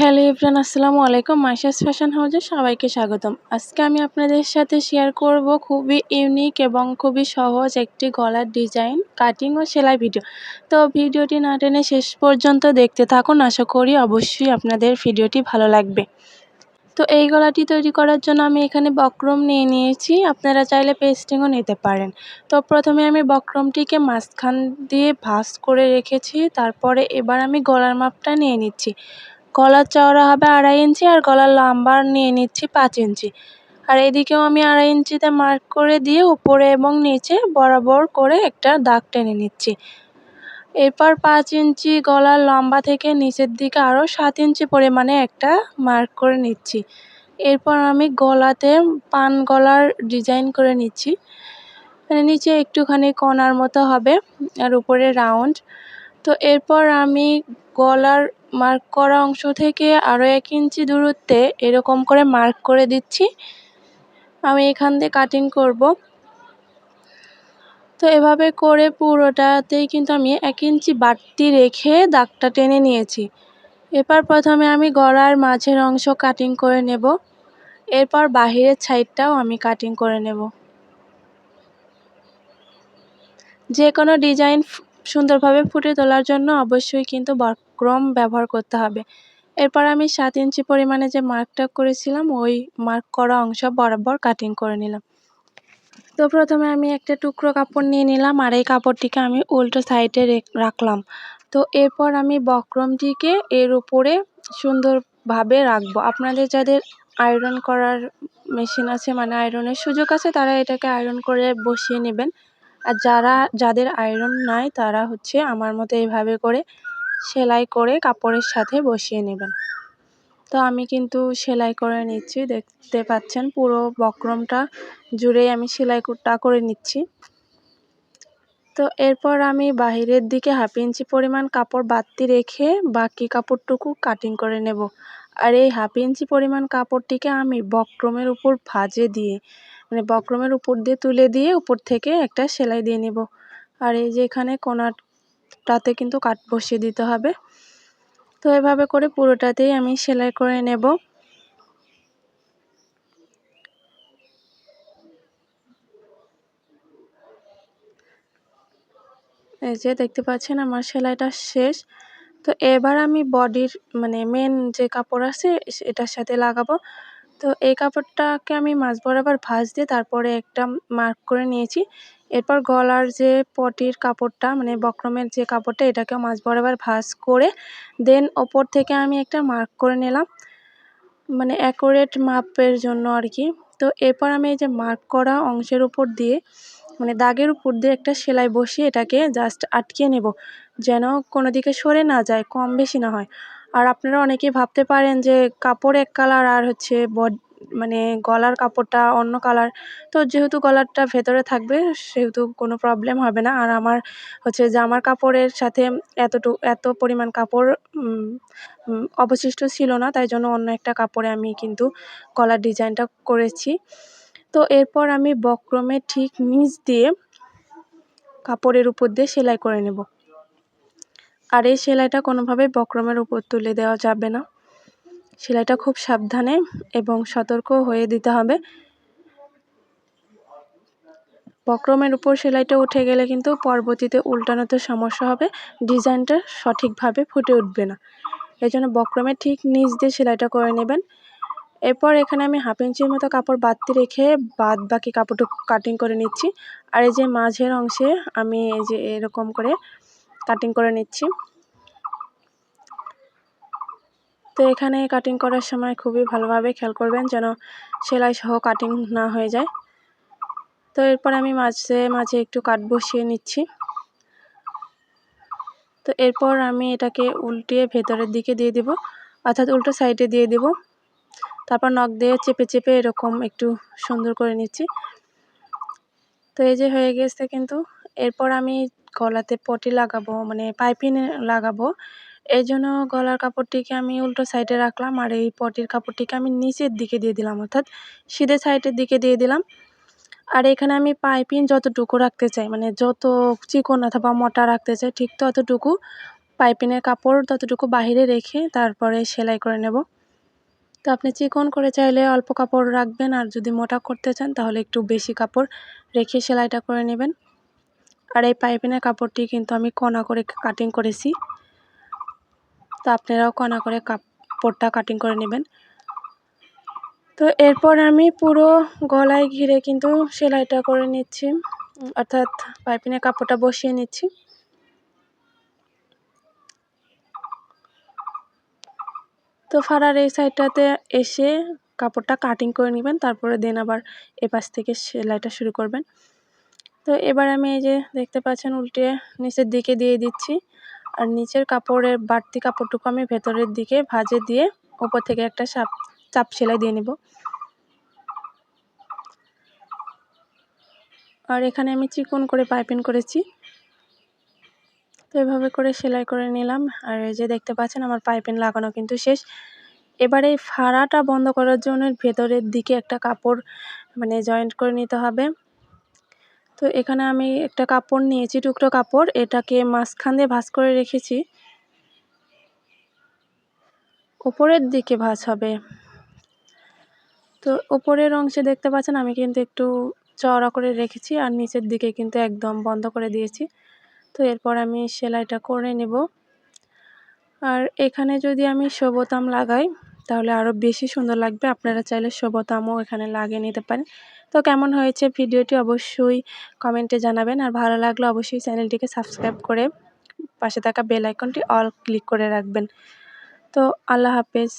Hello everyone আসসালামু আলাইকুম। Maisha's fashion হাউজে সবাইকে স্বাগতম। আজকে আমি আপনাদের সাথে শেয়ার করব খুবই ইউনিক এবং খুবই সহজ একটি গলার ডিজাইন কাটিং ও সেলাই ভিডিও তো ভিডিওটি না টেনে শেষ পর্যন্ত দেখতে থাকুন। আশা করি অবশ্যই আপনাদের ভিডিওটি ভালো লাগবে। তো এই গলাটি তৈরি করার জন্য আমি এখানে বক্রম নিয়ে নিয়েছি। আপনারা চাইলে পেস্টিংও নিতে পারেন। তো প্রথমে আমি বক্রমটিকে মাঝখান দিয়ে ভাস করে রেখেছি। তারপরে এবার আমি গলার মাপটা নিয়ে নিচ্ছি। গলার চওড়া হবে আড়াই ইঞ্চি আর গলার লম্বা নিয়ে নিচ্ছি পাঁচ ইঞ্চি। আর এদিকেও আমি আড়াই ইঞ্চিতে মার্ক করে দিয়ে উপরে এবং নিচে বরাবর করে একটা দাগ টেনে নিচ্ছি। এরপর পাঁচ ইঞ্চি গলার লম্বা থেকে নিচের দিকে আরও সাত ইঞ্চি পরিমাণে একটা মার্ক করে নিচ্ছি। এরপর আমি গলাতে পান গলার ডিজাইন করে নিচ্ছি। মানে নিচে একটুখানি কণার মতো হবে আর উপরে রাউন্ড তো এরপর আমি গলার মার্ক করা অংশ থেকে আরও এক ইঞ্চি দূরত্বে এরকম করে মার্ক করে দিচ্ছি। আমি এখান দিয়ে কাটিং করব। তো এভাবে করে পুরোটাতেই কিন্তু আমি এক ইঞ্চি বাড়তি রেখে দাগটা টেনে নিয়েছি। এরপর প্রথমে আমি গলার মাঝের অংশ কাটিং করে নেব। এরপর বাহিরের সাইডটাও আমি কাটিং করে নেব। যে কোনো ডিজাইন সুন্দরভাবে ফুটে তোলার জন্য অবশ্যই কিন্তু বক্রম ব্যবহার করতে হবে। এরপর আমি সাত ইঞ্চি পরিমাণে যে মার্কটা করেছিলাম, ওই মার্ক করা অংশ বরাবর কাটিং করে নিলাম। তো প্রথমে আমি একটা টুকরো কাপড় নিয়ে নিলাম আর এই কাপড়টিকে আমি উল্টো সাইডে রাখলাম। তো এরপর আমি বক্রমটিকে এর উপরে সুন্দরভাবে রাখব। আপনাদের যাদের আয়রন করার মেশিন আছে মানে আয়রনের সুযোগ আছে, তারা এটাকে আয়রন করে বসিয়ে নেবেন। আর যারা, যাদের আয়রন নাই, তারা হচ্ছে আমার মতো এইভাবে করে সেলাই করে কাপড়ের সাথে বসিয়ে নেবেন। তো আমি কিন্তু সেলাই করে নিচ্ছি, দেখতে পাচ্ছেন পুরো বক্রমটা জুড়েই আমি সেলাইটা করে নিচ্ছি। তো এরপর আমি বাহিরের দিকে হাফ ইঞ্চি পরিমাণ কাপড় বাড়তি রেখে বাকি কাপড়টুকু কাটিং করে নেব। আর এই হাফ ইঞ্চি পরিমাণ কাপড়টিকে আমি বক্রমের উপর ভাজে দিয়ে মানে বক্রমের উপর দিয়ে তুলে দিয়ে উপর থেকে একটা সেলাই দিয়ে নেব। আর এই যে এখানে কোনাটাতে কিন্তু কাট বসিয়ে দিতে হবে। তো এভাবে করে পুরোটাতেই আমি সেলাই করে নেব। এই যে দেখতে পাচ্ছেন আমার সেলাইটা শেষ। তো এবার আমি বডির মানে মেন যে কাপড় আছে এটার সাথে লাগাবো। তো এই কাপড়টাকে আমি মাছ বরাবর ভাঁজ দিয়ে তারপরে একটা মার্ক করে নিয়েছি। এরপর গলার যে পটির কাপড়টা মানে বক্রমের যে কাপড়টা এটাকে মাছ বরাবর ভাঁজ করে দেন ওপর থেকে আমি একটা মার্ক করে নিলাম মানে অ্যাকোরেট মাপের জন্য আর কি। তো এরপর আমি এই যে মার্ক করা অংশের উপর দিয়ে মানে দাগের উপর দিয়ে একটা সেলাই বসিয়ে এটাকে জাস্ট আটকে নেব, যেন কোনো দিকে সরে না যায়, কম বেশি না হয়। আর আপনারা অনেকেই ভাবতে পারেন যে কাপড় এক কালার আর হচ্ছে বড মানে গলার কাপড়টা অন্য কালার। তো যেহেতু গলারটা ভেতরে থাকবে, সেহেতু কোনো প্রবলেম হবে না। আর আমার হচ্ছে জামার কাপড়ের সাথে এতটু, এত পরিমাণ কাপড় অবশিষ্ট ছিল না, তাই জন্য অন্য একটা কাপড়ে আমি কিন্তু গলার ডিজাইনটা করেছি। তো এরপর আমি বক্রমে ঠিক নিচ দিয়ে কাপড়ের উপর দিয়ে সেলাই করে নেব। আর এই সেলাইটা কোনোভাবে বক্রমের উপর তুলে দেওয়া যাবে না। সেলাইটা খুব সাবধানে এবং সতর্ক হয়ে দিতে হবে। বক্রমের উপর সেলাইটা উঠে গেলে কিন্তু পরবর্তীতে উল্টানোতে সমস্যা হবে, ডিজাইনটা সঠিকভাবে ফুটে উঠবে না। এই জন্য বক্রমের ঠিক নিচ দিয়ে সেলাইটা করে নেবেন। এরপর এখানে আমি হাফ ইঞ্চির মতো কাপড় বাড়তি রেখে বাদ বাকি কাপড়টুকু কাটিং করে নিচ্ছি। আর এই যে মাঝের অংশে আমি এই যে এরকম করে কাটিং করে নিচ্ছি। তো এখানে কাটিং করার সময় খুবই ভালোভাবে খেয়াল করবেন যেন সেলাই সহ কাটিং না হয়ে যায়। তো এরপর আমি মাঝে মাঝে একটু কাট বসিয়ে নিচ্ছি। তো এরপর আমি এটাকে উল্টিয়ে ভেতরের দিকে দিয়ে দিব, অর্থাৎ উল্টো সাইডে দিয়ে দিব। তারপর নখ দিয়ে চেপে চেপে এরকম একটু সুন্দর করে নিচ্ছি। তো এই যে হয়ে গেছে কিন্তু, এরপর আমি গলাতে পটি লাগাবো মানে পাইপিং লাগাবো। এই জন্য গলার কাপড়টিকে আমি উল্টো সাইডে রাখলাম আর এই পটির কাপড়টিকে আমি নিচের দিকে দিয়ে দিলাম, অর্থাৎ সিধে সাইডের দিকে দিয়ে দিলাম। আর এখানে আমি পাইপিং যতটুকু রাখতে চাই মানে যত চিকন অথবা মোটা রাখতে চাই, ঠিক ততটুকু পাইপিনের কাপড় ততটুকু বাহিরে রেখে তারপরে সেলাই করে নেব। তো আপনি চিকন করে চাইলে অল্প কাপড় রাখবেন, আর যদি মোটা করতে চান তাহলে একটু বেশি কাপড় রেখে সেলাইটা করে নেবেন। আর এই পাইপিনের কাপড়টি কিন্তু আমি কণা করে কাটিং করেছি। তো আপনারাও কণা করে কাপড়টা কাটিং করে নেবেন। তো এরপর আমি পুরো গলায় ঘিরে কিন্তু সেলাইটা করে নিচ্ছি, অর্থাৎ পাইপিনের কাপড়টা বসিয়ে নিচ্ছি। তো ফাড়ার এই সাইডটাতে এসে কাপড়টা কাটিং করে নেবেন, তারপরে দেন আবার এপাশ থেকে সেলাইটা শুরু করবেন। তো এবার আমি এই যে দেখতে পাচ্ছেন উল্টে নিচের দিকে দিয়ে দিচ্ছি। আর নিচের কাপড়ের বাড়তি কাপড়টুকু আমি ভেতরের দিকে ভাজে দিয়ে উপর থেকে একটা সাপ, চাপ সেলাই দিয়ে নিব। আর এখানে আমি চিকন করে পাইপিং করেছি। তো এভাবে করে সেলাই করে নিলাম। আর এই যে দেখতে পাচ্ছেন আমার পাইপিং লাগানো কিন্তু শেষ। এবার এই ফাড়াটা বন্ধ করার জন্য ভেতরের দিকে একটা কাপড় মানে জয়েন্ট করে নিতে হবে। তো এখানে আমি একটা কাপড় নিয়েছি, টুকরো কাপড়। এটাকে মাঝখান দিয়ে ভাঁজ করে রেখেছি। উপরের দিকে ভাঁজ হবে। তো উপরের অংশে দেখতে পাচ্ছেন, আমি কিন্তু একটু চওড়া করে রেখেছি আর নিচের দিকে কিন্তু একদম বন্ধ করে দিয়েছি। তো এরপর আমি সেলাইটা করে নেব। আর এখানে যদি আমি সবতাম লাগাই তাহলে আরও বেশি সুন্দর লাগবে। আপনারা চাইলে সবতামও এখানে লাগিয়ে নিতে পারেন। তো কেমন হয়েছে ভিডিওটি অবশ্যই কমেন্টে জানাবেন। আর ভালো লাগলে অবশ্যই চ্যানেলটিকে সাবস্ক্রাইব করে পাশে থাকা বেল আইকনটি অল ক্লিক করে রাখবেন। তো আল্লাহ হাফেজ।